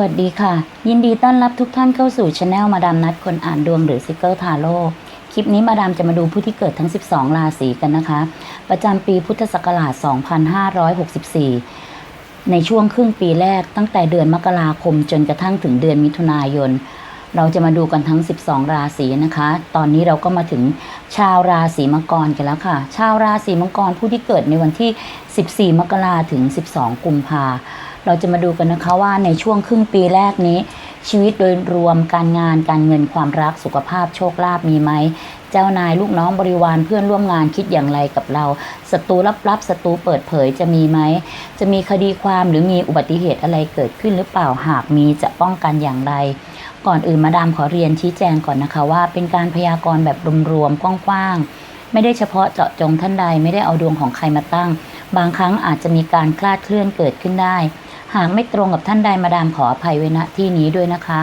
วัสดีค่ะ ยินดีต้อนรับทุกท่านเข้าสู่ช anel มาดามนัดคนอ่านดวงหรือซิเกิลทาโร่คลิปนี้มาดามจะมาดูผู้ที่เกิดทั้ง 12 ราศีกันนะคะ ประจำปีพุทธศักราช 2564 ในช่วงครึ่งปีแรกตั้งแต่เดือนมกราคมจนกระทั่งถึงเดือนมิถุนายน เราจะมาดูกันทั้ง 12 ราศีนะคะ ตอนนี้เราก็มาถึงชาวราศีมังกรกันแล้วค่ะ ชาวราศีมังกรผู้ที่เกิดในวันที่ 14 มกราถึง 12 กุมภาพันธ์ เราจะมาดูกันนะคะว่าในช่วงครึ่งปีแรกนี้ ชีวิตโดยรวมการงานการเงินความรักสุขภาพโชคลาภมีไหมเจ้านายลูกน้องบริวารเพื่อนร่วมงานคิดอย่างไรกับเราศัตรูลับๆศัตรูเปิดเผยจะมีไหมจะมีคดีความหรือมีอุบัติเหตุอะไรเกิดขึ้นหรือเปล่าหากมีจะป้องกันอย่างไรก่อนอื่นมาดามขอเรียนชี้แจงก่อนนะคะว่าเป็นการพยากรณ์แบบรวมๆกว้างๆไม่ได้เฉพาะเจาะจงท่านใดไม่ได้เอาดวงของใครมาตั้ง บางครั้งอาจจะมีการคลาดเคลื่อนเกิดขึ้นได้ หากไม่ตรงกับท่านใดมาดามขออภัยไว้ณที่นี้ด้วยนะคะ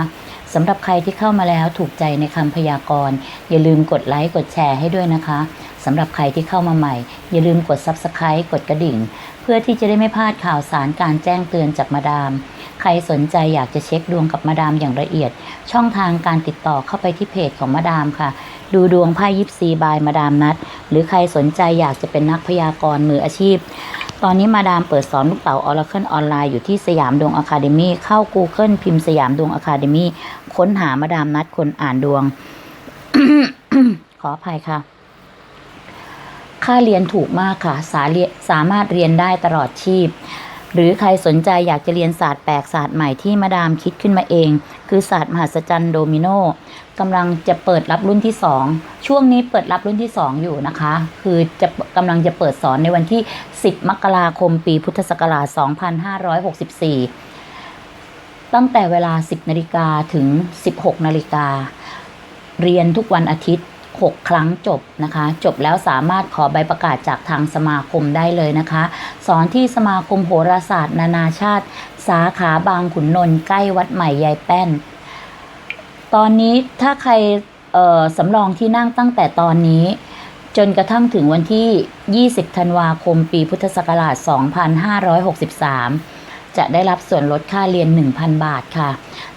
สำหรับใครที่เข้ามาแล้วถูกใจในคำพยากรณ์อย่าลืมกดไลค์กดแชร์ให้ด้วยนะคะสำหรับใครที่เข้ามาใหม่ อย่าลืมกด Subscribe กดกระดิ่ง เพื่อที่จะได้ไม่พลาดข่าวสารการแจ้งเตือนจากมาดาม ใครสนใจอยากจะเช็คดวงกับมาดามอย่างละเอียด ช่องทางการติดต่อเข้าไปที่เพจของมาดามค่ะ ดูดวงไพ่ยิปซีบายมาดามนัด หรือใครสนใจอยากจะเป็นนักพยากรณ์มืออาชีพ ตอนนี้มาดามเปิดสอนลูกเต๋าออร์เคิลออนไลน์อยู่ที่สยามดวงอะคาเดมีเข้า Google พิมพ์สยามดวงอะคาเดมีค้นหามาดามนัดคนอ่านดวง ขออภัยค่ะ ค่าเรียนถูกมากค่ะ สาสามารถเรียนได้ตลอดชีพ หรือใครสนใจอยากจะเรียนศาสตร์แปลกศาสตร์ใหม่ที่มาดามคิดขึ้นมาเอง คือศาสตร์มหัศจรรย์โดมิโนกำลังจะเปิดรับรุ่นที่ 2 ช่วงนี้เปิดรับรุ่นที่ 2 อยู่นะคะ คือจะกำลังจะเปิดสอนในวันที่ 10 มกราคมปีพุทธศักราช 2564 ตั้งแต่เวลา 10 นาฬิกาถึง 16 นาฬิกา เรียนทุกวันอาทิตย์ 6 ครั้งจบนะคะ จบแล้วสามารถขอใบประกาศจากทางสมาคมได้เลยนะคะ สอนที่สมาคมโหราศาสตร์ นานาชาติ สาขาบางขุนนนท์ใกล้วัดใหม่ยายแป้น ตอนนี้ถ้าใครสำรองที่นั่งตั้งแต่ตอนนี้จนกระทั่งถึงวันที่ 20 ธันวาคม ปีพุทธศักราช 2563 จะได้รับส่วนลดค่าเรียน 1,000 บาทค่ะ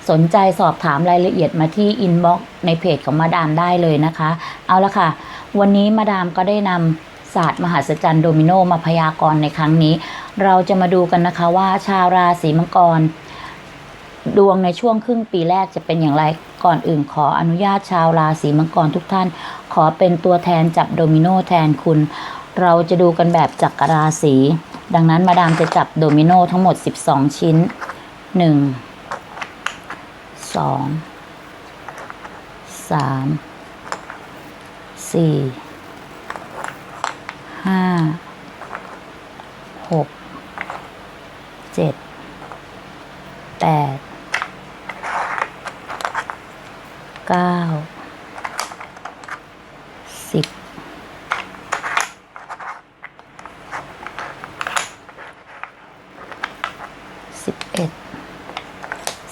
สนใจสอบถามรายละเอียดมาที่อินบ็อกซ์ในเพจของมาดามได้เลยนะคะ เอาละค่ะ วันนี้มาดามก็ได้นำศาสตร์มหัศจรรย์โดมิโนมาพยากรณ์ในครั้งนี้ เราจะมาดูกันนะคะว่าชาวราศีมังกร ดวงในช่วงครึ่งปีแรกจะเป็นอย่างไรก่อนอื่นขออนุญาตชาวราศีมังกรทุกท่าน ขอเป็นตัวแทนจับโดมิโนแทนคุณ เราจะดูกันแบบจักรราศี ดังนั้นมาดามจะจับโดมิโนทั้งหมด 12 ชิ้น 1 2 3 4 5 6 7 8เก้า สิบเอ็ด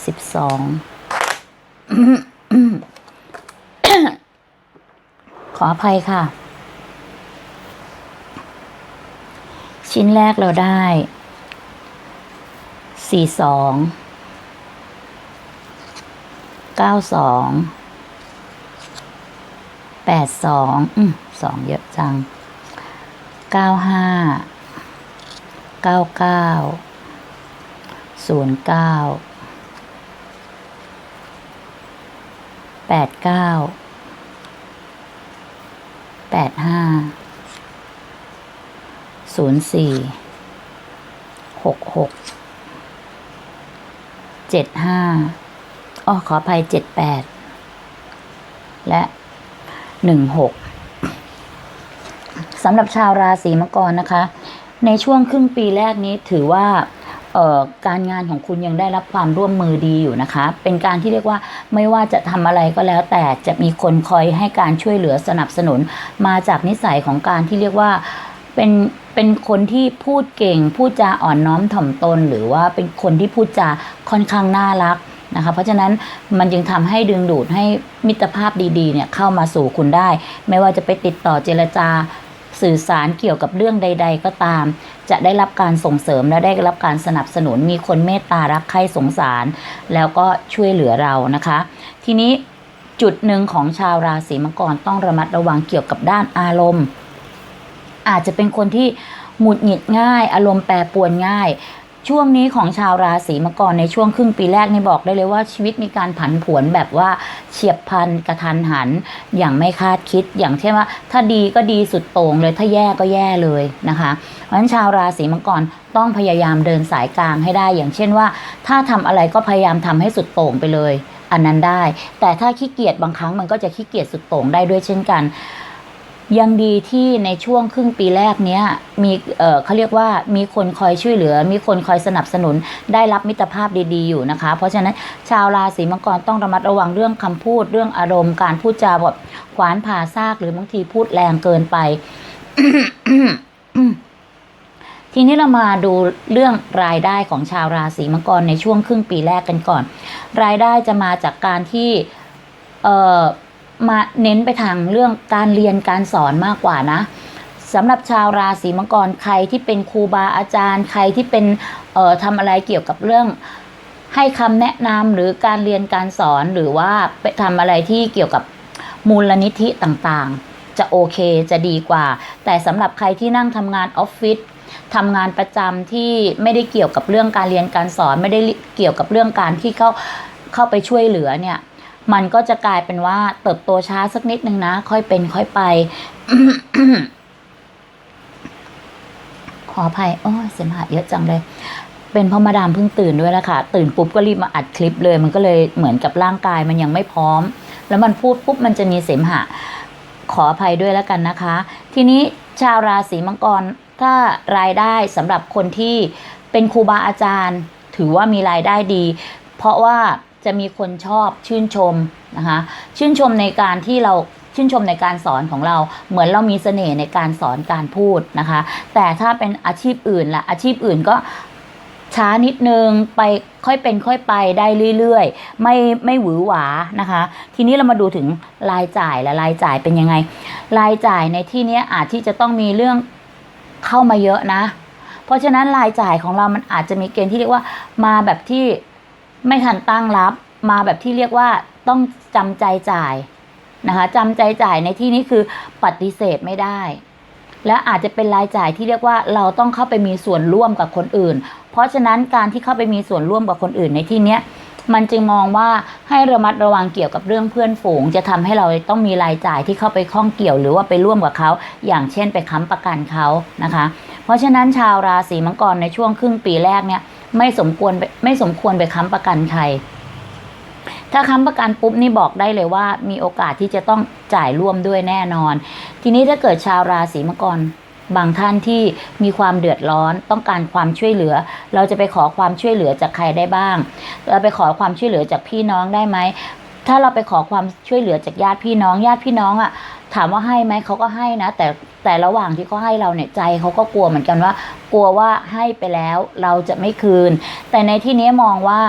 สิบสองขออภัยค่ะ ชิ้นแรกเราได้สี่สองเก้าสองแปดสองสองเยอะจังเก้าห้าเก้าเก้า ศูนย์เก้าแปดเก้าแปดห้าศูนย์สี่หกหกเจ็ดห้าอ๋อขออภัยเจ็ดแปดและหนึ่งหกสำหรับชาวราศีมังกรนะคะ ในช่วงครึ่งปีแรกนี้ถือว่า การงานของคุณยังได้รับความร่วมมือดีอยู่นะคะ เป็นการที่เรียกว่าไม่ว่าจะทำอะไรก็แล้ว แต่จะมีคนคอยให้การช่วยเหลือสนับสนุน มาจากนิสัยของการที่เรียกว่าเป็นเป็นคนที่พูดเก่ง พูดจาอ่อนน้อมถ่อมตน หรือว่าเป็นคนที่พูดจาค่อนข้างน่ารักนะคะเพราะฉะนั้นมันจึงทำให้ดึงดูดให้มิตรภาพดีๆเนี่ยเข้ามาสู่คุณได้ ไม่ว่าจะไปติดต่อเจรจา สื่อสารเกี่ยวกับเรื่องใด ๆ ก็ตาม จะได้รับการส่งเสริมและได้รับการสนับสนุนมีคนเมตตารักใคร่สงสาร แล้วก็ช่วยเหลือเรานะคะ ทีนี้จุดหนึ่งของชาวราศีมังกรต้องระมัดระวังเกี่ยวกับด้านอารมณ์ อาจจะเป็นคนที่หงุดหงิดง่าย อารมณ์แปรปรวนง่าย ช่วงนี้ของชาวราศีมังกรในช่วงครึ่งปีแรกนี่บอกได้เลยว่าชีวิตมีการผันผวนแบบว่าเฉียบพลันกระทันหัน อย่างไม่คาดคิดอย่างเช่นว่า ถ้าดีก็ดีสุดโต่งเลยถ้าแย่ก็แย่เลยนะคะเพราะฉะนั้นชาวราศีมังกรต้องพยายามเดินสายกลางให้ได้ อย่างเช่นว่า ถ้าทำอะไรก็พยายามทำให้สุดโต่งไปเลย อันนั้นได้ แต่ถ้าขี้เกียจบางครั้งมันก็จะขี้เกียจสุดโต่งได้ด้วยเช่นกัน ยังดีที่ในช่วงครึ่งปีแรกเนี้ยมีเออเขาเรียกว่ามีคนคอยช่วยเหลือ มีคนคอยสนับสนุน ได้รับมิตรภาพดีๆอยู่นะคะ เพราะฉะนั้นชาวราศีมังกรต้องระมัดระวังเรื่องคำพูดเรื่องอารมณ์ การพูดจาแบบขวานผ่าซากหรือบางทีพูดแรงเกินไป ทีนี้เรามาดูเรื่องรายได้ของชาวราศีมังกรในช่วงครึ่งปีแรกกันก่อน รายได้จะมาจากการที่เอ่อ มาเน้นไปทางเรื่องการเรียนการสอนมากกว่านะสำหรับชาวราศีมังกรใครที่เป็นครูบาอาจารย์ ใครที่เป็นเอ่อทำอะไรเกี่ยวกับเรื่องให้คำแนะนำหรือการเรียนการสอนหรือว่าไปทำอะไรที่เกี่ยวกับมูลนิธิต่างๆ จะโอเคจะดีกว่า แต่สำหรับใครที่นั่งทำงานออฟฟิศทำงานประจำที่ไม่ได้เกี่ยวกับเรื่องการเรียนการสอน ไม่ได้เกี่ยวกับเรื่องการที่เข้าเข้าไปช่วยเหลือเนี่ย มันก็จะกลายเป็นว่าเติบโตช้าสักนิดนึงนะ ค่อยเป็นค่อยไป ขออภัยโอ้ยเสมหะเยอะจังเลย เป็นเพราะมาดามเพิ่งตื่นด้วยแหละค่ะ ตื่นปุ๊บก็รีบมาอัดคลิปเลย มันก็เลยเหมือนกับร่างกายมันยังไม่พร้อม แล้วมันพูดปุ๊บมันจะมีเสมหะ ขออภัยด้วยแล้วกันนะคะ ทีนี้ชาวราศีมังกรถ้ารายได้สำหรับคนที่เป็นครูบาอาจารย์ ถือว่ามีรายได้ดี เพราะว่า จะมีคนชอบชื่นชมนะคะชื่นชมในการที่เราชื่นชมในการสอนของเราเหมือนเรามีเสน่ห์ในการสอนการพูดนะคะ แต่ถ้าเป็นอาชีพอื่นล่ะอาชีพอื่นก็ช้านิดนึงไปค่อยเป็นค่อยไปได้เรื่อยๆ ไม่ไม่หวือหวานะคะ ทีนี้เรามาดูถึงรายจ่ายและรายจ่ายเป็นยังไง รายจ่ายในที่นี้อาจที่จะต้องมีเรื่องเข้ามาเยอะนะ เพราะฉะนั้นรายจ่ายของเรามันอาจจะมีเกณฑ์ที่เรียกว่ามาแบบที่ ไม่ทันตั้งรับมาแบบที่เรียกว่าต้องจำใจจ่ายนะคะจำใจจ่ายในที่นี้คือปฏิเสธไม่ได้ และอาจจะเป็นรายจ่ายที่เรียกว่าเราต้องเข้าไปมีส่วนร่วมกับคนอื่น เพราะฉะนั้นการที่เข้าไปมีส่วนร่วมกับคนอื่นในที่เนี้ยมันจึงมองว่าให้ระมัดระวังเกี่ยวกับเรื่องเพื่อนฝูง จะทำให้เราต้องมีรายจ่ายที่เข้าไปข้องเกี่ยวหรือว่าไปร่วมกับเขา อย่างเช่นไปค้ำประกันเขานะคะ เพราะฉะนั้นชาวราศีมังกรในช่วงครึ่งปีแรกเนี่ย ไม่สมควรไม่สมควรไปค้ำประกันใคร ถ้าค้ำประกันปุ๊บนี่บอกได้เลยว่า มีโอกาสที่จะต้องจ่ายร่วมด้วยแน่นอน ทีนี้ถ้าเกิดชาวราศีมังกรบางท่านที่มีความเดือดร้อนต้องการความช่วยเหลือ เราจะไปขอความช่วยเหลือจากใครได้บ้าง เราไปขอความช่วยเหลือจากพี่น้องได้ไหมถ้าเราไปขอความช่วยเหลือจากญาติพี่น้องญาติพี่น้องอะ่ะ ถามว่าให้ไหมเขาก็ให้นะ แต่แต่ระหว่างที่เขาให้เราเนี่ยใจเขาก็กลัวเหมือนกันว่า กลัวว่าให้ไปแล้วเราจะไม่คืน แต่ในที่นี้มองว่า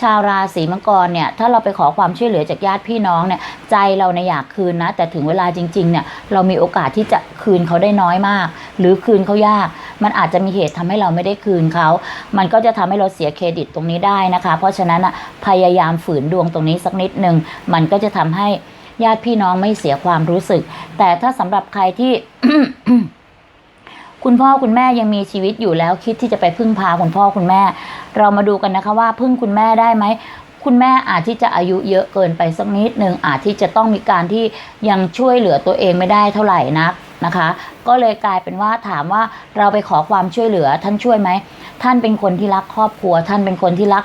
ชาวราศีมังกรเนี่ยถ้าเราไปขอความช่วยเหลือจากญาติพี่น้องเนี่ยใจเราเนี่ยอยากคืนนะ แต่ถึงเวลาจริงๆเนี่ยเรามีโอกาสที่จะคืนเขาได้น้อยมาก หรือคืนเขายาก มันอาจจะมีเหตุทำให้เราไม่ได้คืนเขา มันก็จะทำให้เราเสียเครดิตตรงนี้ได้นะคะ เพราะฉะนั้นอะพยายามฝืนดวงตรงนี้สักนิดหนึ่งมันก็จะทำให้ ญาติพี่น้องไม่เสียความรู้สึก แต่ถ้าสำหรับใครที่คุณพ่อคุณแม่ยังมีชีวิตอยู่แล้วคิดที่จะไปพึ่งพาคุณพ่อคุณแม่ เรามาดูกันนะคะว่าพึ่งคุณแม่ได้ไหมคุณแม่อาจที่จะอายุเยอะเกินไปสักนิดหนึ่งอาจที่จะต้องมีการที่ยังช่วยเหลือตัวเองไม่ได้เท่าไหร่นักนะคะ ก็เลยกลายเป็นว่าถามว่าเราไปขอความช่วยเหลือท่านช่วยไหมท่านเป็นคนที่รักครอบครัว ท่านเป็นคนที่รัก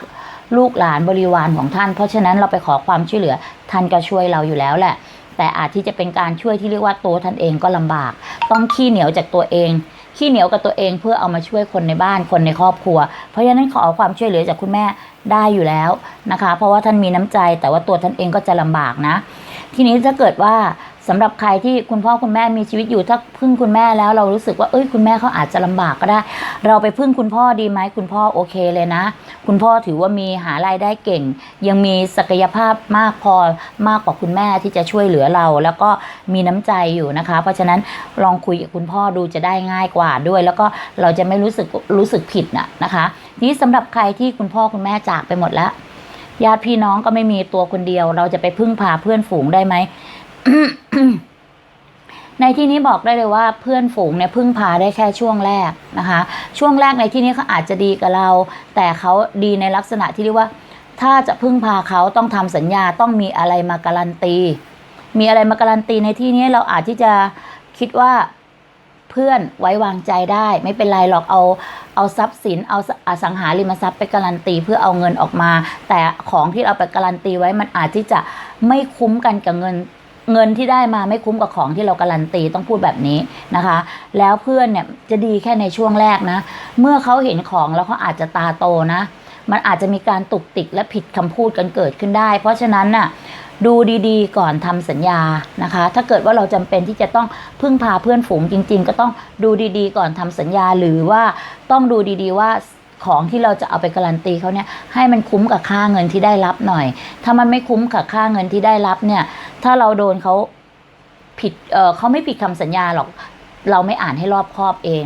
ลูกหลานบริวารของท่าน เพราะฉะนั้นเราไปขอความช่วยเหลือท่านก็ช่วยเราอยู่แล้วแหละ แต่อาจที่จะเป็นการช่วยที่เรียกว่าตัวท่านเองก็ลำบาก ต้องขี้เหนียวจากตัวเองขี้เหนียวกับตัวเองเพื่อเอามาช่วยคนในบ้านคนในครอบครัว เพราะฉะนั้นขอความช่วยเหลือจากคุณแม่ได้อยู่แล้วนะคะ เพราะว่าท่านมีน้ำใจแต่ว่าตัวท่านเองก็จะลำบากนะ ทีนี้ถ้าเกิดว่า สำหรับใครที่คุณพ่อคุณแม่มีชีวิตอยู่ถ้าพึ่งคุณแม่แล้วเรารู้สึกว่าเอ้ยคุณแม่เขาอาจจะลำบากก็ได้ เราไปพึ่งคุณพ่อดีไหมคุณพ่อโอเคเลยนะ คุณพ่อถือว่ามีหารายได้เก่ง ยังมีศักยภาพมากพอมากกว่าคุณแม่ที่จะช่วยเหลือเรา แล้วก็มีน้ำใจอยู่นะคะ เพราะฉะนั้นลองคุยกับคุณพ่อดูจะได้ง่ายกว่าด้วย แล้วก็เราจะไม่รู้สึกรู้สึกผิดน่ะนะคะนี้สำหรับใครที่คุณพ่อคุณแม่จากไปหมดแล้วญาติพี่น้องก็ไม่มีตัวคนเดียว เราจะไปพึ่งพาเพื่อนฝูงได้ไหม ในที่นี้บอกได้เลยว่าเพื่อนฝูงเนี่ยพึ่งพาได้แค่ช่วงแรกนะคะ ช่วงแรกในที่นี้เขาอาจจะดีกับเรา แต่เขาดีในลักษณะที่เรียกว่า ถ้าจะพึ่งพาเขาต้องทำสัญญาต้องมีอะไรมาการันตี มีอะไรมาการันตีในที่นี้เราอาจที่จะคิดว่าเพื่อนไว้วางใจได้ ไม่เป็นไรหรอกเอาเอาทรัพย์สินเอาอสังหาริมทรัพย์ไปการันตีเพื่อเอาเงินออกมา แต่ของที่เราไปการันตีไว้มันอาจที่จะไม่คุ้มกันกับเงิน เงินที่ได้มาไม่คุ้มกับของที่เราการันตีต้องพูดแบบนี้นะคะ แล้วเพื่อนเนี่ยจะดีแค่ในช่วงแรกนะ เมื่อเขาเห็นของแล้วเขาอาจจะตาโตนะ มันอาจจะมีการตุกติกและผิดคำพูดกันเกิดขึ้นได้ เพราะฉะนั้นน่ะดูดีๆ ก่อนทำสัญญานะคะ ถ้าเกิดว่าเราจำเป็นที่จะต้องพึ่งพาเพื่อนฝูงจริง ๆ ก็ต้องดูดีๆ ก่อนทำสัญญาหรือว่าต้องดูดีๆว่า ของที่เราจะเอาไปการันตีเขาเนี่ยให้มันคุ้มกับค่าเงินที่ได้รับหน่อย ถ้ามันไม่คุ้มกับค่าเงินที่ได้รับเนี่ย ถ้าเราโดนเขาผิดเออเขาไม่ผิดคำสัญญาหรอก เราไม่อ่านให้รอบคอบเอง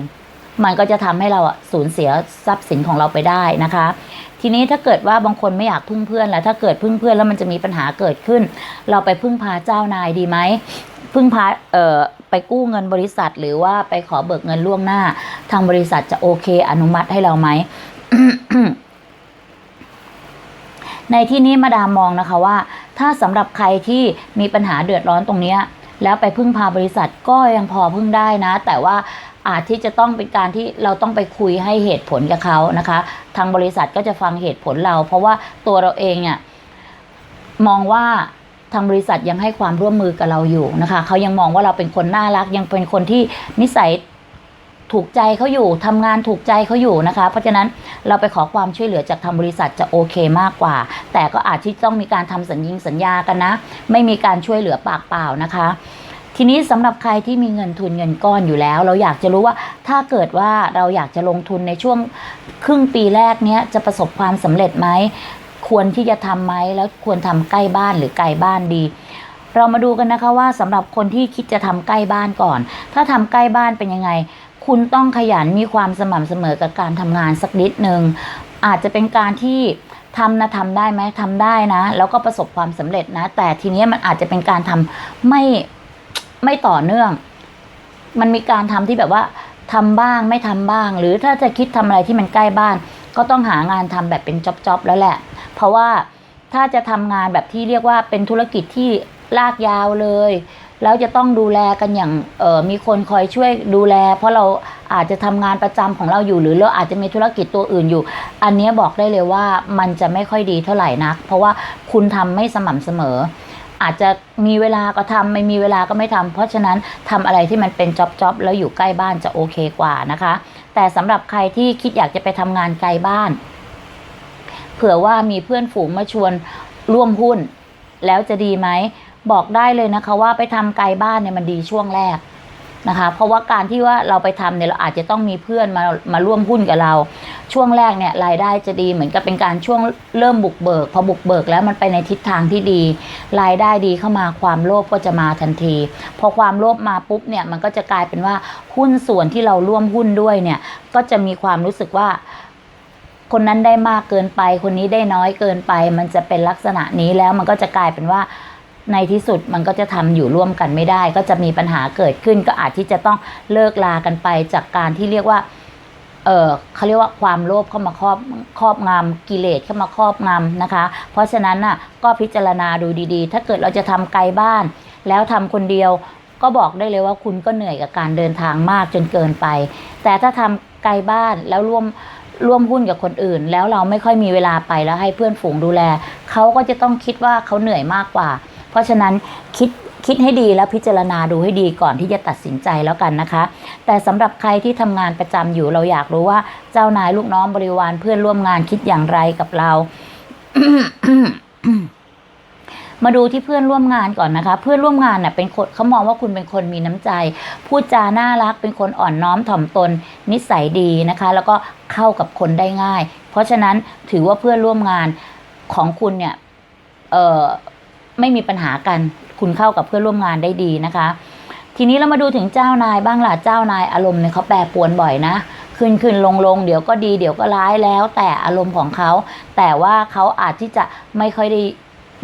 มันก็จะทำให้เราสูญเสียทรัพย์สินของเราไปได้นะคะ ทีนี้ถ้าเกิดว่าบางคนไม่อยากพึ่งเพื่อนแล้วถ้าเกิดพึ่งเพื่อนแล้วมันจะมีปัญหาเกิดขึ้น เราไปพึ่งพาเจ้านายดีไหมพึ่งพาเอ่อ ไปกู้เงินบริษัท หรือว่าไปขอเบิกเงินล่วงหน้า ทางบริษัทจะโอเคอนุมัติให้เราไหมในที่นี้มาดามมองนะคะว่า ถ้าสำหรับใครที่มีปัญหาเดือดร้อนตรงเนี้ยแล้วไปพึ่งพาบริษัทก็ยังพอพึ่งได้นะ แต่ว่าอาจที่จะต้องเป็นการที่เราต้องไปคุยให้เหตุผลกับเขานะคะ ทางบริษัทก็จะฟังเหตุผลเรา เพราะว่าตัวเราเองเนี่ยมองว่า ทางบริษัทยังให้ความร่วมมือกับเราอยู่นะคะเขายังมองว่าเราเป็นคนน่ารัก ยังเป็นคนที่นิสัยถูกใจเขาอยู่ทำงานถูกใจเขาอยู่นะคะ เพราะฉะนั้นเราไปขอความช่วยเหลือจากทางบริษัทจะโอเคมากกว่า แต่ก็อาจที่ต้องมีการทำสัญญิงสัญญากันนะ ไม่มีการช่วยเหลือปากเปล่านะคะ ทีนี้สำหรับใครที่มีเงินทุนเงินก้อนอยู่แล้ว เราอยากจะรู้ว่าถ้าเกิดว่าเราอยากจะลงทุนในช่วงครึ่งปีแรกเนี้ยจะประสบความสำเร็จไหม ควรที่จะทำไหมแล้วควรทำใกล้บ้านหรือไกลบ้านดี เรามาดูกันนะคะว่าสำหรับคนที่คิดจะทำใกล้บ้านก่อน ถ้าทำใกล้บ้านเป็นยังไง คุณต้องขยันมีความสม่ำเสมอกับการทำงานสักนิดหนึ่งอาจจะเป็นการที่ทำนะทำได้ไหมทำได้นะ แล้วก็ประสบความสำเร็จนะ แต่ทีนี้มันอาจจะเป็นการทำไม่ไม่ต่อเนื่อง มันมีการทำที่แบบว่าทำบ้างไม่ทำบ้าง หรือถ้าจะคิดทำอะไรที่มันใกล้บ้าน ก็ต้องหางานทำแบบเป็นจ็อบๆแล้วแหละ ราะว่าถ้าจะทำงานแบบที่เรียกว่าเป็นธุรกิจที่ลากยาวเลย แล้วจะต้องดูแลกันอย่างออมีคนคอยช่วยดูแล เพราะเราอาจจะทำงานประจำของเราอยู่ หรือเราอาจจะมีธุรกิจตัวอื่นอยู่ อันนี้บอกได้เลยว่ามันจะไม่ค่อยดีเท่าไหร่นัก เพราะว่าคุณทำไม่สม่ำเสมอ อาจจะมีเวลาก็ทำไม่มีเวลาก็ไม่ทำเพราะฉะนั้นทำอะไรที่มันเป็นจ็อบๆแล้วอยู่ใกล้บ้านจะโอเคกว่านะคะ แต่สำหรับใครที่คิดอยากจะไปทำงานไกลบ้าน ผื่อว่ามีเพื่อนฝูงมาชวนร่วมหุ้น แล้วจะดีไหม บอกได้เลยนะคะว่าไปทำไกลบ้านเนี่ยมันดีช่วงแรกนะคะเพราะว่าการที่ว่าเราไปทำเนี่ยเราอาจจะต้องมีเพื่อนมามาร่วมหุ้นกับเรา ช่วงแรกเนี่ยรายได้จะดีเหมือนกับเป็นการช่วงเริ่มบุกเบิก พอบุกเบิกแล้วมันไปในทิศทางที่ดี รายได้ดีเข้ามาความโลภก็จะมาทันที พอความโลภมาปุ๊บเนี่ยมันก็จะกลายเป็นว่าหุ้นส่วนที่เราร่วมหุ้นด้วยเนี่ยก็จะมีความรู้สึกว่า คนนั้นได้มากเกินไป คนนี้ได้น้อยเกินไป มันจะเป็นลักษณะนี้แล้วมันก็จะกลายเป็นว่าในที่สุดมันก็จะทำอยู่ร่วมกันไม่ได้ ก็จะมีปัญหาเกิดขึ้น ก็อาจที่จะต้องเลิกลากันไปจากการที่เรียกว่า เออเขาเรียกว่าความโลภเข้ามาครอบครอบงำกิเลสเข้ามาครอบงำนะคะ เพราะฉะนั้นน่ะก็พิจารณาดูดีๆ ถ้าเกิดเราจะทำไกลบ้าน แล้วทำคนเดียวก็บอกได้เลยว่าคุณก็เหนื่อยกับการเดินทางมากจนเกินไป แต่ถ้าทำไกลบ้านแล้วร่วม ร่วมหุ้นกับคนอื่น แล้วเราไม่ค่อยมีเวลาไปแล้วให้เพื่อนฝูงดูแล เขาก็จะต้องคิดว่าเขาเหนื่อยมากกว่า เพราะฉะนั้นคิดคิดให้ดีแล้วพิจารณาดูให้ดีก่อนที่จะตัดสินใจแล้วกันนะคะ แต่สำหรับใครที่ทำงานประจำอยู่เราอยากรู้ว่าเจ้านายลูกน้องบริวารเพื่อนร่วมงานคิดอย่างไรกับเรา มาดูที่เพื่อนร่วมงานก่อนนะคะ เพื่อนร่วมงานเน่ะเป็นคนเขามองว่าคุณเป็นคนมีน้ำใจ พูดจาน่ารัก เป็นคนอ่อนน้อมถ่อมตน นิสัยดีนะคะ แล้วก็เข้ากับคนได้ง่าย เพราะฉะนั้นถือว่าเพื่อนร่วมงานของคุณเนี่ยเออไม่มีปัญหากัน คุณเข้ากับเพื่อนร่วมงานได้ดีนะคะ ทีนี้เรามาดูถึงเจ้านายบ้างล่ะเจ้านายอารมณ์เนี่ยเขาแปรปวนบ่อยนะขึ้นขึ้นลงลงเดี๋ยวก็ดีเดี๋ยวก็ร้ายแล้ว แต่อารมณ์ของเขา แต่ว่าเขาอาจที่จะไม่ค่อยได้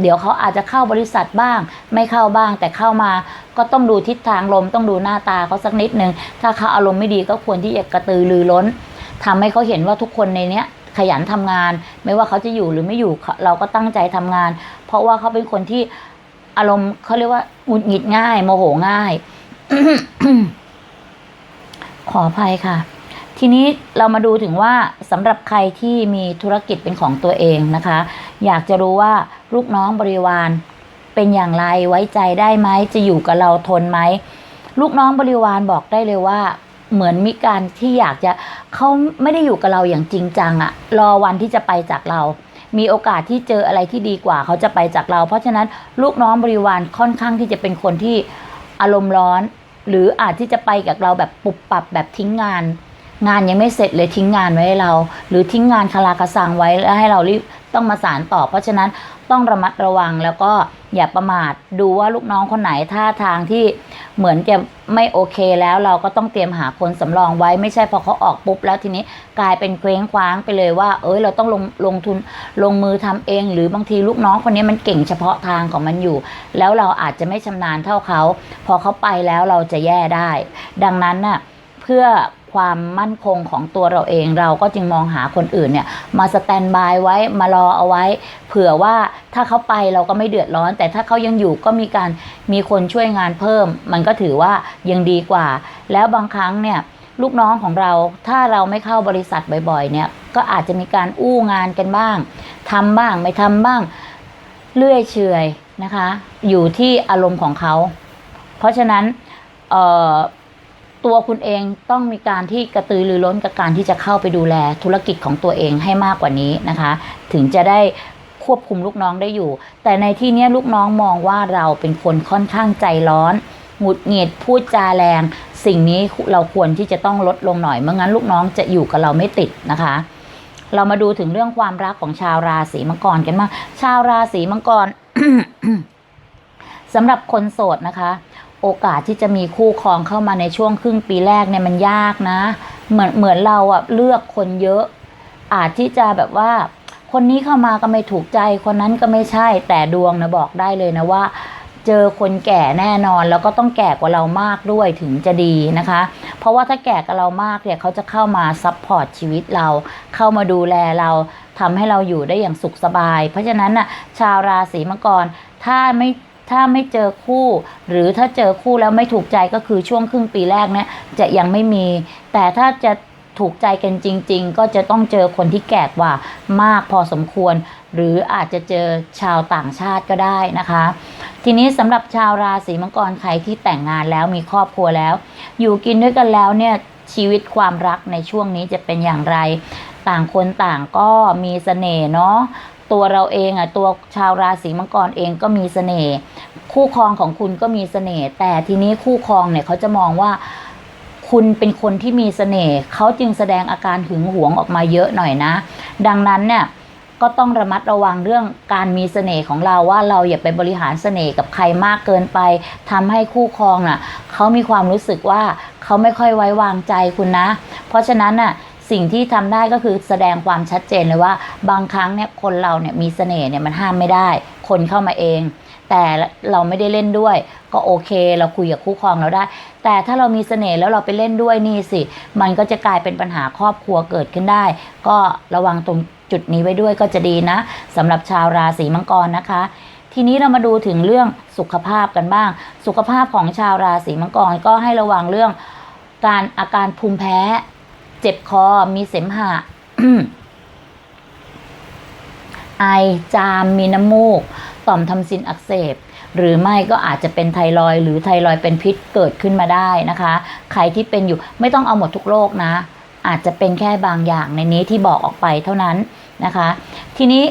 เดี๋ยวเขาอาจจะเข้าบริษัทบ้าง ไม่เข้าบ้าง แต่เข้ามาก็ต้องดูทิศทางลมต้องดูหน้าตาเขาสักนิดนึง ถ้าเขาอารมณ์ไม่ดีก็ควรที่จะกระตือรือร้นทำให้เขาเห็นว่าทุกคนในเนี้ยขยันทำงาน ไม่ว่าเขาจะอยู่หรือไม่อยู่เขาเราก็ตั้งใจทำงาน เพราะว่าเขาเป็นคนที่อารมณ์เขาเรียกว่าหงุดหงิดง่ายโมโหง่าย ขออภัยค่ะ ทีนี้เรามาดูถึงว่าสำหรับใครที่มีธุรกิจเป็นของตัวเองนะคะ อยากจะรู้ว่า ลูกน้องบริวารเป็นอย่างไรไว้ใจได้ไหมจะอยู่กับเราทนไหมลูกน้องบริวารบอกได้เลยว่า เหมือนมีการที่อยากจะเขาไม่ได้อยู่กับเราอย่างจริงจังอะรอวันที่จะไปจากเรา มีโอกาสที่เจออะไรที่ดีกว่าเขาจะไปจากเรา เพราะฉะนั้นลูกน้องบริวารค่อนข้างที่จะเป็นคนที่อารมณ์ร้อน หรืออาจที่จะไปกับเราแบบปุบปับแบบทิ้งงาน งานยังไม่เสร็จเลยทิ้งงานไว้ให้เรา หรือทิ้งงานคาราคาซังไว้แล้วให้เรารีบต้องมาสารต่อ เพราะฉะนั้น ต้องระมัดระวังแล้วก็อย่าประมาทดูว่าลูกน้องคนไหนท่าทางที่เหมือนจะไม่โอเคแล้วเราก็ต้องเตรียมหาคนสำรองไว้ไม่ใช่พอเขาออกปุ๊บแล้วทีนี้กลายเป็นเคว้งคว้างไปเลยว่า เอ้ยเราต้องลงลงทุนลงมือทำเอง หรือบางทีลูกน้องคนนี้มันเก่งเฉพาะทางของมันอยู่ แล้วเราอาจจะไม่ชำนาญเท่าเขา พอเขาไปแล้วเราจะแย่ได้ ดังนั้นน่ะเพื่อ ความมั่นคงของตัวเราเอง เราก็จึงมองหาคนอื่นเนี่ยมาสแตนบายไว้มารอเอาไว้ เผื่อว่าถ้าเขาไปเราก็ไม่เดือดร้อน แต่ถ้าเขายังอยู่ก็มีการมีคนช่วยงานเพิ่ม มันก็ถือว่ายังดีกว่า แล้วบางครั้งเนี่ยลูกน้องของเราถ้าเราไม่เข้าบริษัทบ่อยๆ เนี่ยก็อาจจะมีการอู้งานกันบ้างทำบ้างไม่ทำบ้างเลื่อยเฉยนะคะ อยู่ที่อารมณ์ของเขา เพราะฉะนั้นเออ ตัวคุณเองต้องมีการที่กระตือรือร้นกับการที่จะเข้าไปดูแลธุรกิจของตัวเองให้มากกว่านี้นะคะ ถึงจะได้ควบคุมลูกน้องได้อยู่ แต่ในที่นี้ลูกน้องมองว่าเราเป็นคนค่อนข้างใจร้อนหงุดหงิดพูดจาแรง สิ่งนี้เราควรที่จะต้องลดลงหน่อยไม่งั้นลูกน้องจะอยู่กับเราไม่ติดนะคะ เรามาดูถึงเรื่องความรักของชาวราศีมังกรกันมางชาวราศีมังกรสำหรับคนโสดนะคะ โอกาสที่จะมีคู่ครองเข้ามาในช่วงครึ่งปีแรกเนี่ยมันยากนะ เหมือนเหมือนเราอะเลือกคนเยอะ อาจที่จะแบบว่า คนนี้เข้ามาก็ไม่ถูกใจคนนั้นก็ไม่ใช่ แต่ดวงนะบอกได้เลยนะว่า เจอคนแก่แน่นอน แล้วก็ต้องแก่กว่าเรามากด้วยถึงจะดีนะคะ เพราะว่าถ้าแก่กับเรามากเนี่ยเขาจะเข้ามาซัพพอร์ตชีวิตเรา เข้ามาดูแลเราทำให้เราอยู่ได้อย่างสุขสบาย เพราะฉะนั้นน่ะชาวราศีมังกรถ้าไม่ ถ้าไม่เจอคู่ หรือถ้าเจอคู่แล้วไม่ถูกใจก็คือช่วงครึ่งปีแรกเนี่ยจะยังไม่มี แต่ถ้าจะถูกใจกันจริง ๆ ก็จะต้องเจอคนที่แก่กว่ามากพอสมควร หรืออาจจะเจอชาวต่างชาติก็ได้นะคะ ทีนี้สำหรับชาวราศีมังกรใครที่แต่งงานแล้วมีครอบครัวแล้ว อยู่กินด้วยกันแล้วเนี่ยชีวิตความรักในช่วงนี้จะเป็นอย่างไร ต่างคนต่างก็มีเสน่ห์เนาะ ตัวเราเองอะตัวชาวราศีมังกรเองก็มีเสน่ห์คู่ครองของคุณก็มีเสน่ห์แต่ทีนี้คู่ครองเนี่ยเขาจะมองว่าคุณเป็นคนที่มีเสน่ห์เขาจึงแสดงอาการหึงหวงออกมาเยอะหน่อยนะ ดังนั้นเนี่ยก็ต้องระมัดระวังเรื่องการมีเสน่ห์ของเราว่าเราอย่าไปบริหารเสน่ห์กับใครมากเกินไปทำให้คู่ครองน่ะเขามีความรู้สึกว่าเขาไม่ค่อยไว้วางใจคุณนะ เพราะฉะนั้นน่ะ สิ่งที่ทำได้ก็คือแสดงความชัดเจนเลยว่า บางครั้งเนี่ยคนเราเนี่ยมีเสน่ห์เนี่ยมันห้ามไม่ได้ คนเข้ามาเอง แต่เราไม่ได้เล่นด้วย ก็โอเค เราคุยกับคู่ครองเราได้ แต่ถ้าเรามีเสน่ห์แล้วเราไปเล่นด้วยนี่สิ มันก็จะกลายเป็นปัญหาครอบครัวเกิดขึ้นได้ ก็ระวังตรงจุดนี้ไว้ด้วยก็จะดีนะสำหรับชาวราศีมังกรนะคะทีนี้เรามาดูถึงเรื่องสุขภาพกันบ้าง สุขภาพของชาวราศีมังกรก็ให้ระวังเรื่องการอาการภูมิแพ้ เจ็บคอ มีเสมหะ ไอ จาม มีน้ำมูก ต่อมทำซินอักเสบ หรือไม่ก็อาจจะเป็นไทรอยหรือไทรอยเป็นพิษเกิดขึ้นมาได้นะคะ ใครที่เป็นอยู่ไม่ต้องเอาหมดทุกโรคนะ อาจจะเป็นแค่บางอย่างในนี้ที่บอกออกไปเท่านั้นนะคะ ทีนี้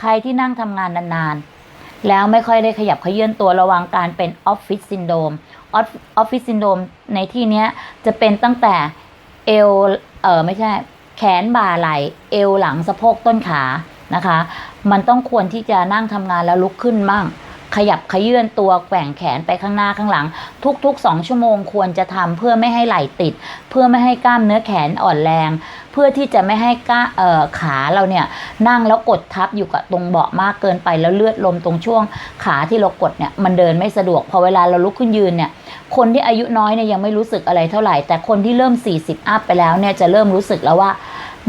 ใครที่นั่งทำงานนานๆ แล้วไม่ค่อยได้ขยับเขยื่อนตัวระวังการเป็นออฟฟิศซินโดมออฟฟิศซินโดมในที่นี้จะเป็นตั้งแต่ เอวเออไม่ใช่แขนบ่าไหล่เอวหลังสะโพกต้นขานะคะ มันต้องควรที่จะนั่งทำงานแล้วลุกขึ้นมั่ง ขยับขยื่นตัวแกว่งแขนไปข้างหน้าข้างหลัง ทุกๆ 2 ชั่วโมงควรจะทำเพื่อไม่ให้ไหล่ติด เพื่อไม่ให้กล้ามเนื้อแขนอ่อนแรง เพื่อที่จะไม่ให้ก้าขาเราเนี่ยนั่งแล้วกดทับอยู่กับตรงเบาะมากเกินไปแล้วเลือดลมตรงช่วงขาที่เรากดเนี่ยมันเดินไม่สะดวกพอเวลาเราลุกขึ้นยืนเนี่ยคนที่อายุน้อยเนี่ยยังไม่รู้สึกอะไรเท่าไหร่ แต่คนที่เริ่ม 40 อัพไปแล้วเนี่ยจะเริ่มรู้สึกแล้วว่า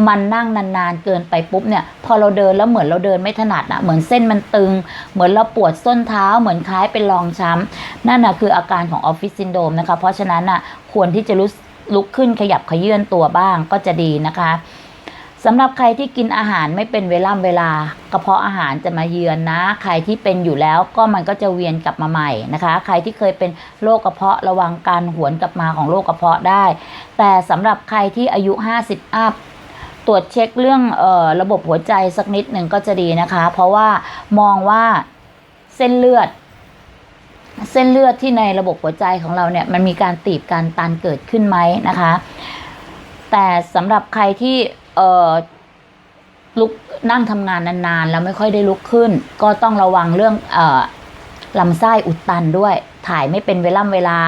มันนั่งนานๆเกินไปปุ๊บเนี่ยพอเราเดินแล้วเหมือนเราเดินไม่ถนัดอะเหมือนเส้นมันตึง เหมือนเราปวดส้นเท้าเหมือนคล้ายเป็นรองช้ำนั่นนะคืออาการของออฟฟิศซินโดมนะคะเพราะฉะนั้นอะควรที่จะรู้ลุกขึ้นขยับขยื่นตัวบ้างก็จะดีนะคะสำหรับใครที่กินอาหารไม่เป็นเวล่ำเวลากระเพาะอาหารจะมาเยือนนะ ใครที่เป็นอยู่แล้วก็มันก็จะเวียนกลับมาใหม่นะคะ ใครที่เคยเป็นโรคกระเพาะระวังการหวนกลับมาของโรคกระเพาะได้ แต่สำหรับใครที่อายุ 50 อัพ ตรวจเช็คเรื่องออระบบหัวใจสักนิดหนึ่งก็จะดีนะคะ เพราะว่ามองว่าเส้นเลือด เส้นเลือดที่ในระบบหัวใจของเราเนี่ยมันมีการตีบการตันเกิดขึ้นไหมนะคะ แต่สำหรับใครที่เลุกนั่งทำงานนานๆ แล้วไม่ค่อยได้ลุกขึ้น ก็ต้องระวังเรื่องออลำไส้อุดตันด้วย ถ่ายไม่เป็นเวล่ำเวลา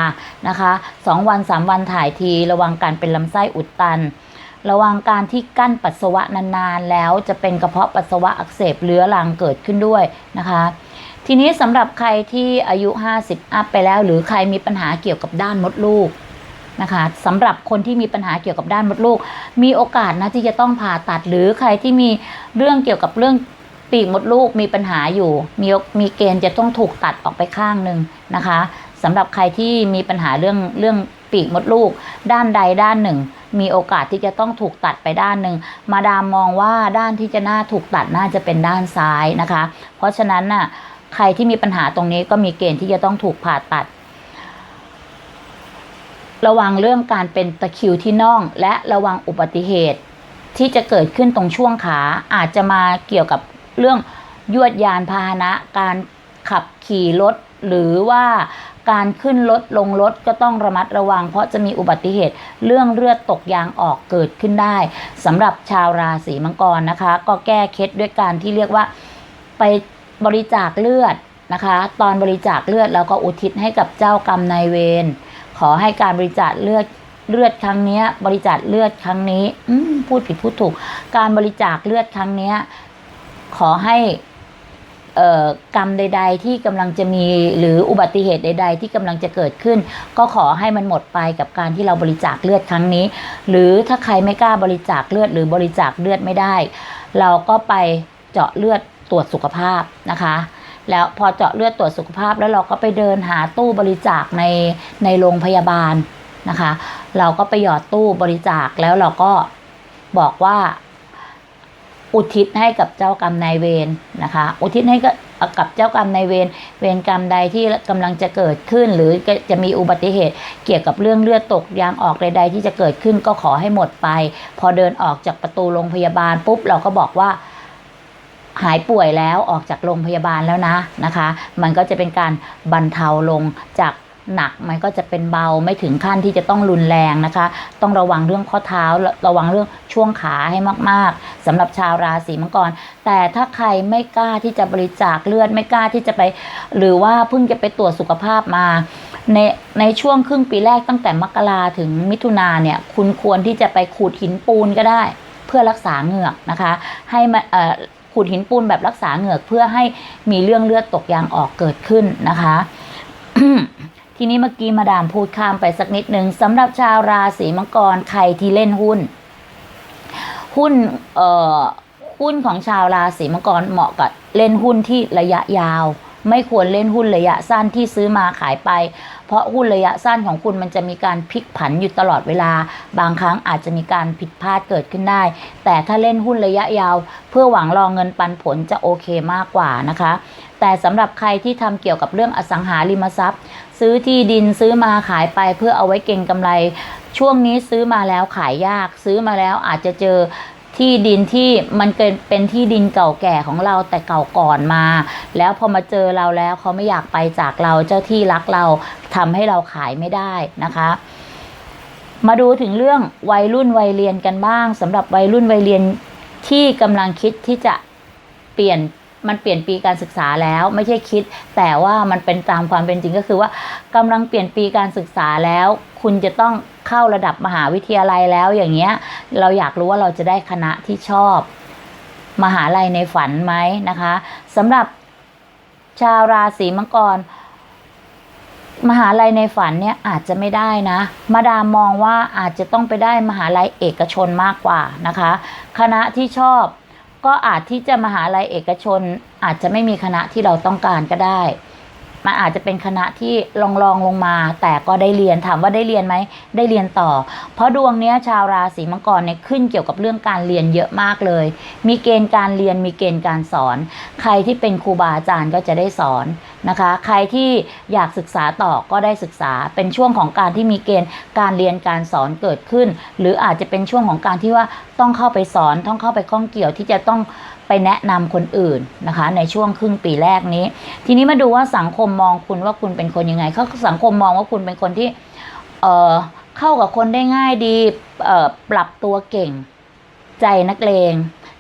นะคะสองวันสามวันถ่ายทีระวังการเป็นลำไส้อุดตัน ระวังการที่กั้นปัสสาวะนานๆ แล้วจะเป็นกระเพาะปัสสาวะอักเสบเรื้อรังเกิดขึ้นด้วยนะคะ ทีนี้สำหรับใครที่อายุ 50 อัพไปแล้ว หรือใครมีปัญหาเกี่ยวกับด้านมดลูกนะคะสำหรับคนที่มีปัญหาเกี่ยวกับด้านมดลูก มีโอกาสนะที่จะต้องผ่าตัดหรือใครที่มีเรื่องเกี่ยวกับเรื่องปีกมดลูกมีปัญหาอยู่ มีมีเกณฑ์จะต้องถูกตัดออกไปข้างหนึ่งนะคะสำหรับใครที่มีปัญหาเรื่องเรื่องปีกมดลูก ด้านใดด้านหนึ่ง มีโอกาสที่จะต้องถูกตัดไปด้านหนึ่งมาดามมองว่าด้านที่จะน่าถูกตัดน่าจะเป็นด้านซ้ายนะคะ เพราะฉะนั้นน่ะใครที่มีปัญหาตรงนี้ก็มีเกณฑ์ที่จะต้องถูกผ่าตัด ระวังเรื่องการเป็นตะคิวที่น่อง และระวังอุบัติเหตุ ที่จะเกิดขึ้นตรงช่วงขาอาจจะมาเกี่ยวกับเรื่องยวดยานพาหนะ การขับขี่รถ หรือว่าการขึ้นรถลงรถก็ต้องระมัดระวัง เพราะจะมีอุบัติเหตุเรื่องเลือดตกยางออกเกิดขึ้นได้สำหรับชาวราศีมังกรนะคะ ก็แก้เคล็ดด้วยการที่เรียกว่าไปบริจาคเลือดนะคะ ตอนบริจาคเลือดเราก็อุทิศให้กับเจ้ากรรมนายเวรขอให้การบริจาคเลือดเลือดครั้งนี้บริจาคเลือดครั้งนี้พูดผิดพูดถูก การบริจาคเลือดครั้งนี้ขอให้ กรรมใด ๆ ที่กำลังจะมีหรืออุบัติเหตุใด ๆ ที่กำลังจะเกิดขึ้น ก็ขอให้มันหมดไปกับการที่เราบริจาคเลือดครั้งนี้ หรือถ้าใครไม่กล้าบริจาคเลือดหรือบริจาคเลือดไม่ได้ เราก็ไปเจาะเลือดตรวจสุขภาพนะคะแล้วพอเจาะเลือดตรวจสุขภาพแล้วเราก็ไปเดินหาตู้บริจาคในในโรงพยาบาลนะคะ เราก็ไปหยอดตู้บริจาคแล้วเราก็บอกว่า อุทิศให้กับเจ้ากรรมนายเวรนะคะ อุทิศให้กับเจ้ากรรมนายเวรเวรกรรมใดที่กำลังจะเกิดขึ้น หรือจะมีอุบัติเหตุเกี่ยวกับเรื่องเลือดตกยางออกใด ๆ ที่จะเกิดขึ้นก็ขอให้หมดไป พอเดินออกจากประตูโรงพยาบาลปุ๊บเราก็บอกว่าหายป่วยแล้วออกจากโรงพยาบาลแล้วนะนะคะ มันก็จะเป็นการบรรเทาลงจาก หนักมันก็จะเป็นเบาไม่ถึงขั้นที่จะต้องรุนแรงนะคะ ต้องระวังเรื่องข้อเท้าระวังเรื่องช่วงขาให้มาก ๆสำหรับชาวราศีมังกร แต่ถ้าใครไม่กล้าที่จะบริจาคเลือดไม่กล้าที่จะไป หรือว่าเพิ่งจะไปตรวจสุขภาพมาในในช่วงครึ่งปีแรกตั้งแต่มกราถึงมิถุนาเนี่ย คุณควรที่จะไปขูดหินปูนก็ได้ เพื่อรักษาเหงือกนะคะ ให้มาเอ่อขูดหินปูนแบบรักษาเหงือกเพื่อให้มีเรื่องเลือดตกยางออกเกิดขึ้นนะคะ ทีนี้เมื่อกี้มาดามพูดข้ามไปสักนิดหนึ่งสำหรับชาวราศีมังกรใครที่เล่นหุ้น หุ้นเอ่อหุ้นของชาวราศีมังกรเหมาะกับเล่นหุ้นที่ระยะยาว ไม่ควรเล่นหุ้นระยะสั้นที่ซื้อมาขายไป เพราะหุ้นระยะสั้นของคุณมันจะมีการพลิกผันอยู่ตลอดเวลา บางครั้งอาจจะมีการผิดพลาดเกิดขึ้นได้ แต่ถ้าเล่นหุ้นระยะยาว เพื่อหวังรองเงินปันผลจะโอเคมากกว่านะคะ แต่สำหรับใครที่ทำเกี่ยวกับเรื่องอสังหาริมทรัพย์ ซื้อที่ดินซื้อมาขายไปเพื่อเอาไว้เก็งกำไร ช่วงนี้ซื้อมาแล้วขายยาก ซื้อมาแล้วอาจจะเจอที่ดินที่มันเป็นเป็นที่ดินเก่าแก่ของเราแต่เก่าก่อนมา แล้วพอมาเจอเราแล้วเขาไม่อยากไปจากเราเจ้าที่รักเราทำให้เราขายไม่ได้นะคะมาดูถึงเรื่องวัยรุ่นวัยเรียนกันบ้างสำหรับวัยรุ่นวัยเรียนที่กำลังคิดที่จะเปลี่ยน มันเปลี่ยนปีการศึกษาแล้วไม่ใช่คิด แต่ว่ามันเป็นตามความเป็นจริงก็คือว่ากำลังเปลี่ยนปีการศึกษาแล้ว คุณจะต้องเข้าระดับมหาวิทยาลัยแล้วอย่างเงี้ย เราอยากรู้ว่าเราจะได้คณะที่ชอบ มหาลัยในฝันไหมนะคะสำหรับชาวราศีมังกรมหาลัยในฝันเนี่ยอาจจะไม่ได้นะ มาดามมองว่าอาจจะต้องไปได้มหาลัยเอกชนมากกว่านะคะ คณะที่ชอบ ก็อาจที่จะมหาลัยเอกชนอาจจะไม่มีคณะที่เราต้องการก็ได้ มันอาจจะเป็นคณะที่ลองลองลงมา แต่ก็ได้เรียนถามว่าได้เรียนไหมได้เรียนต่อ เพราะดวงเนี้ยชาวราศีมังกรเนี่ยขึ้นเกี่ยวกับเรื่องการเรียนเยอะมากเลย มีเกณฑ์การเรียนมีเกณฑ์การสอน ใครที่เป็นครูบาอาจารย์ก็จะได้สอนนะคะ ใครที่อยากศึกษาต่อก็ได้ศึกษาเป็นช่วงของการที่มีเกณฑ์การเรียนการสอนเกิดขึ้น หรืออาจจะเป็นช่วงของการที่ว่าต้องเข้าไปสอนต้องเข้าไปข้องเกี่ยวที่จะต้อง ไปแนะนำคนอื่นนะคะ ในช่วงครึ่งปีแรกนี้ ทีนี้มาดูว่าสังคมมองคุณว่าคุณเป็นคนยังไงเขาสังคมมองว่าคุณเป็นคนที่เออเข้ากับคนได้ง่ายดีเออปรับตัวเก่ง ใจนักเลง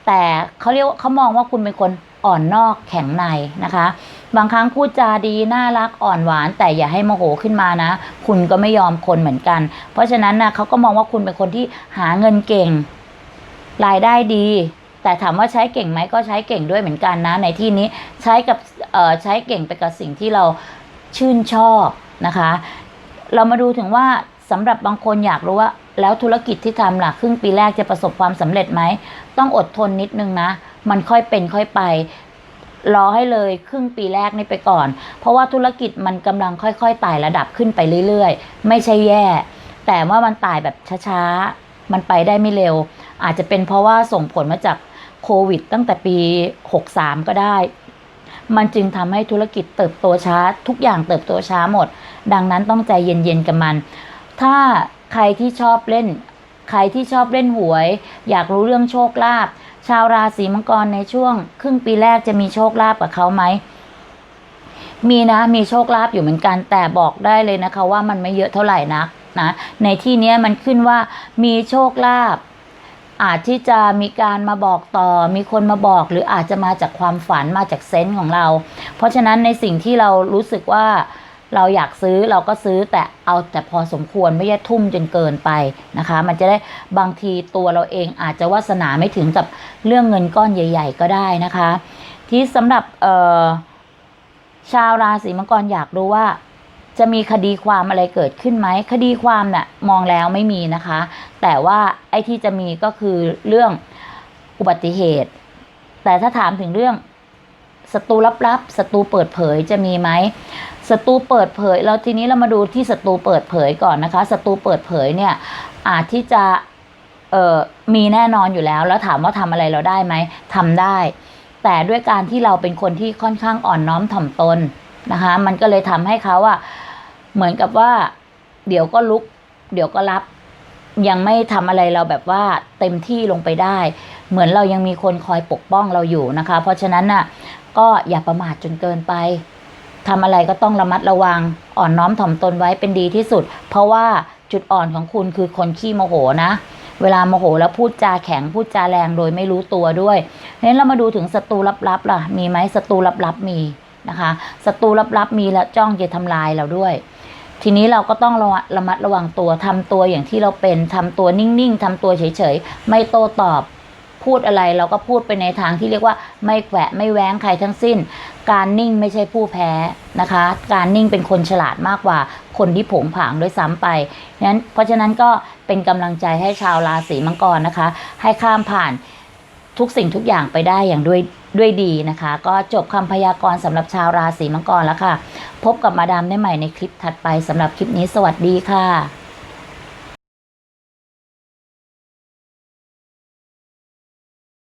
แต่เขาเรียกว่าเขามองว่าคุณเป็นคนอ่อนนอกแข็งในนะคะ บางครั้งพูดจาดีน่ารักอ่อนหวาน แต่อย่าให้โมโหขึ้นมานะ คุณก็ไม่ยอมคนเหมือนกัน เพราะฉะนั้นนะเขาก็มองว่าคุณเป็นคนที่หาเงินเก่ง รายได้ดี แต่ถามว่าใช้เก่งไหมก็ใช้เก่งด้วยเหมือนกันนะ ในที่นี้ใช้กับใช้เก่งไปกับสิ่งที่เราชื่นชอบนะคะ เรามาดูถึงว่าสำหรับบางคนอยากรู้ว่า แล้วธุรกิจที่ทำล่ะครึ่งปีแรกจะประสบความสำเร็จไหม ต้องอดทนนิดนึงนะ มันค่อยเป็นค่อยไปรอให้เลยครึ่งปีแรกนี่ไปก่อน เพราะว่าธุรกิจมันกำลังค่อยๆไต่ระดับขึ้นไปเรื่อยๆ ไม่ใช่แย่ แต่ว่ามันไต่แบบช้าๆ มันไปได้ไม่เร็ว อาจจะเป็นเพราะว่าส่งผลมาจาก โควิดตั้งแต่ปี 63 ก็ได้ มันจึงทำให้ธุรกิจเติบโตช้า ทุกอย่างเติบโตช้าหมด ดังนั้นต้องใจเย็นๆกับมัน ถ้าใครที่ชอบเล่น ใครที่ชอบเล่นหวย อยากรู้เรื่องโชคลาภชาวราศีมังกรในช่วง ครึ่งปีแรกจะมีโชคลาภกับเขาไหมมีนะมีโชคลาภอยู่เหมือนกัน แต่บอกได้เลยนะคะว่ามันไม่เยอะเท่าไหร่นักนะในที่นี้มันขึ้นว่ามีโชคลาภ อาจที่จะมีการมาบอกต่อ มีคนมาบอก หรืออาจจะมาจากความฝันมาจากเซนส์ของเรา เพราะฉะนั้นในสิ่งที่เรารู้สึกว่าเราอยากซื้อเราก็ซื้อแต่เอาแต่พอสมควรไม่ใช่ทุ่มจนเกินไปนะคะ มันจะได้บางทีตัวเราเองอาจจะวาสนาไม่ถึงกับเรื่องเงินก้อนใหญ่ ๆ ก็ได้นะคะ ที่สำหรับชาวราศีมังกรอยากรู้ว่า จะมีคดีความอะไรเกิดขึ้นไหมคดีความน่ะมองแล้วไม่มีนะคะ แต่ว่าไอ้ที่จะมีก็คือเรื่องอุบัติเหตุ แต่ถ้าถามถึงเรื่องศัตรูลับๆศัตรูเปิดเผยจะมีไหมศัตรูเปิดเผยแล้วทีนี้เรามาดูที่ศัตรูเปิดเผยก่อนนะคะศัตรูเปิดเผยเนี่ยอาจที่จะเอ่อมีแน่นอนอยู่แล้ว แล้วถามว่าทำอะไรเราได้ไหมทำได้ แต่ด้วยการที่เราเป็นคนที่ค่อนข้างอ่อนน้อมถ่อมตนนะคะ มันก็เลยทำให้เขาอะ เหมือนกับว่า เดี๋ยวก็ลุก เดี๋ยวก็รับ ยังไม่ทำอะไรเราแบบว่าเต็มที่ลงไปได้ เหมือนเรายังมีคนคอยปกป้องเราอยู่นะคะ เพราะฉะนั้นน่ะก็อย่าประมาทจนเกินไปทำอะไรก็ต้องระมัดระวังอ่อนน้อมถ่อมตนไว้เป็นดีที่สุด เพราะว่าจุดอ่อนของคุณคือคนขี้โมโหนะ เวลาโมโหแล้วพูดจาแข็งพูดจาแรงโดยไม่รู้ตัวด้วยเฉะนั้นเรามาดูถึงศัตรูลับๆล่ะ มีไหมศัตรูลับๆมีนะคะศัตรูลับๆมีแล้วจ้องจะทำลายเราด้วย ทีนี้เราก็ต้องระระมัดระวังตัวทำตัวอย่างที่เราเป็นทำตัวนิ่งๆทำตัวเฉยๆ ไม่โต้ตอบพูดอะไรเราก็พูดไปในทางที่เรียกว่าไม่แขวะไม่แว้งใครทั้งสิ้น การนิ่งไม่ใช่ผู้แพ้นะคะ การนิ่งเป็นคนฉลาดมากกว่าคนที่ผงผางด้วยซ้ำไปนั้นเพราะฉะนั้นก็เป็นกำลังใจให้ชาวราศีมังกรนะคะ ให้ข้ามผ่าน ทุกสิ่งทุกอย่างไปได้อย่างด้วยด้วยดีนะคะ ก็จบคำพยากรณ์สำหรับชาวราศีมังกรแล้วค่ะ พบกับมาดามได้ใหม่ในคลิปถัดไปสำหรับคลิปนี้สวัสดีค่ะ